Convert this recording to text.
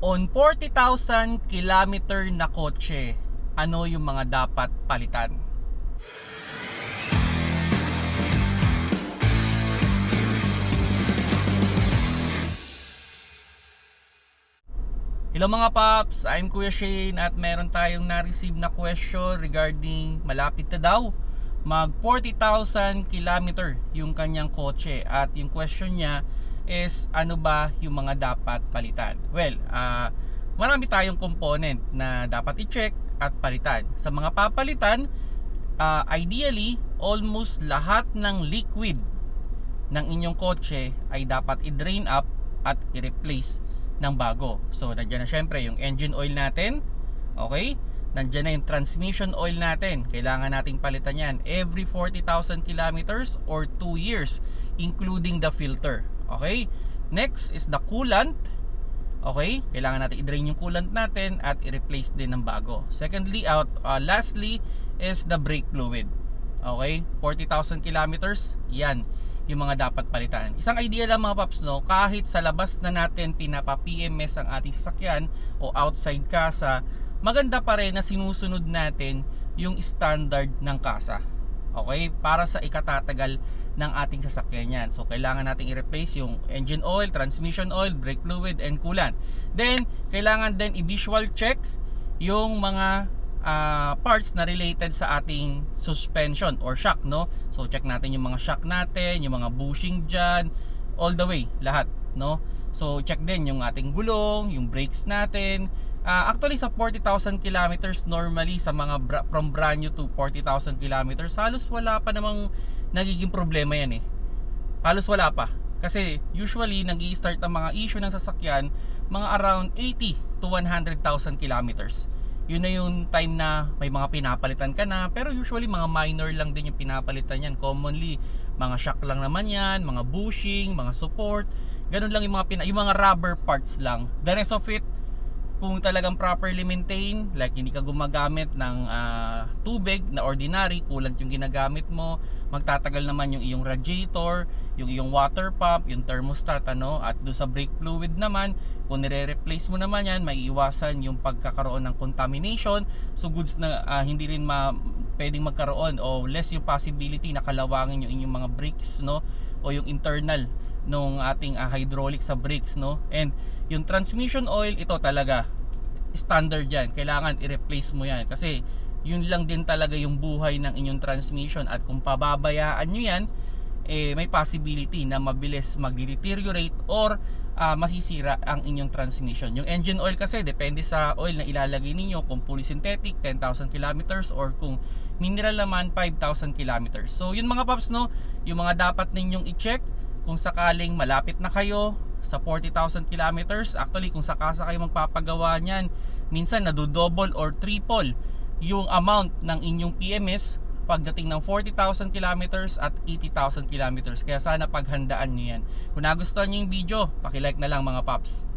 On 40,000 kilometer na kotse, ano yung mga dapat palitan? Hello mga paps, I'm Kuya Shane at meron tayong na-receive na question regarding malapit na daw mag 40,000 kilometer yung kanyang kotse at yung question niya is ano ba yung mga dapat palitan well ah marami tayong component na dapat i-check at palitan sa mga papalitan ah, ideally almost lahat ng liquid ng inyong kotse ay dapat i-drain up at i-replace ng bago so nandiyan na syempre yung engine oil natin okay nandiyan na yung transmission oil natin. Kailangan nating palitan yan every 40,000 kilometers or 2 years, including the filter. Okay? Next is the coolant. Okay? Kailangan natin i-drain yung coolant natin at i-replace din ng bago. Secondly, out, uh, lastly is the brake fluid. Okay? 40,000 kilometers, yan yung mga dapat palitan. Isang idea lang mga paps no, kahit sa labas na natin pinapa-PMS ang ating sasakyan o outside ka sa maganda pa rin na sinusunod natin yung standard ng kasa. Okay? Para sa ikatatagal ng ating sasakyan yan. So, kailangan nating i-replace yung engine oil, transmission oil, brake fluid, and coolant. Then, kailangan din i-visual check yung mga uh, parts na related sa ating suspension or shock, no? So, check natin yung mga shock natin, yung mga bushing dyan, all the way, lahat, no? So, check din yung ating gulong, yung brakes natin, Uh, actually sa 40,000 kilometers normally sa mga bra- from brand new to 40,000 kilometers halos wala pa namang nagiging problema yan eh. Halos wala pa. Kasi usually nag start ang mga issue ng sasakyan mga around 80 to 100,000 kilometers. Yun na yung time na may mga pinapalitan ka na pero usually mga minor lang din yung pinapalitan yan. Commonly mga shock lang naman yan, mga bushing, mga support. Ganun lang yung mga, pina- yung mga rubber parts lang. The rest of it kung talagang properly maintain like hindi ka gumagamit ng uh, tubig na ordinary kulant yung ginagamit mo magtatagal naman yung iyong radiator yung iyong water pump yung thermostat ano? At do sa brake fluid naman kung nire-replace mo naman yan maiiwasan yung pagkakaroon ng contamination. So goods na uh, hindi rin ma pwedeng magkaroon o less yung possibility na kalawangin yung inyong mga brakes no? O yung internal nung ating uh, hydraulic sa brakes no? And yung transmission oil ito talaga standard yan. Kailangan i-replace mo yan. Kasi yun lang din talaga yung buhay ng inyong transmission. At kung pababayaan nyo yan eh, may possibility na mabilis mag-deteriorate or uh, masisira ang inyong transmission. Yung engine oil kasi depende sa oil na ilalagay ninyo. Kung fully synthetic 10,000 kilometers or kung mineral naman 5,000 kilometers. So yun mga paps no? Yung mga dapat ninyong i-check kung sakaling malapit na kayo sa 40,000 kilometers. Actually, kung sakasa kayo magpapagawa niyan, minsan nadodouble or triple yung amount ng inyong PMS pagdating ng 40,000 kilometers at 80,000 kilometers. Kaya sana paghandaan niyo yan. Kung nagustuhan niyo yung video, paki-like na lang mga paps.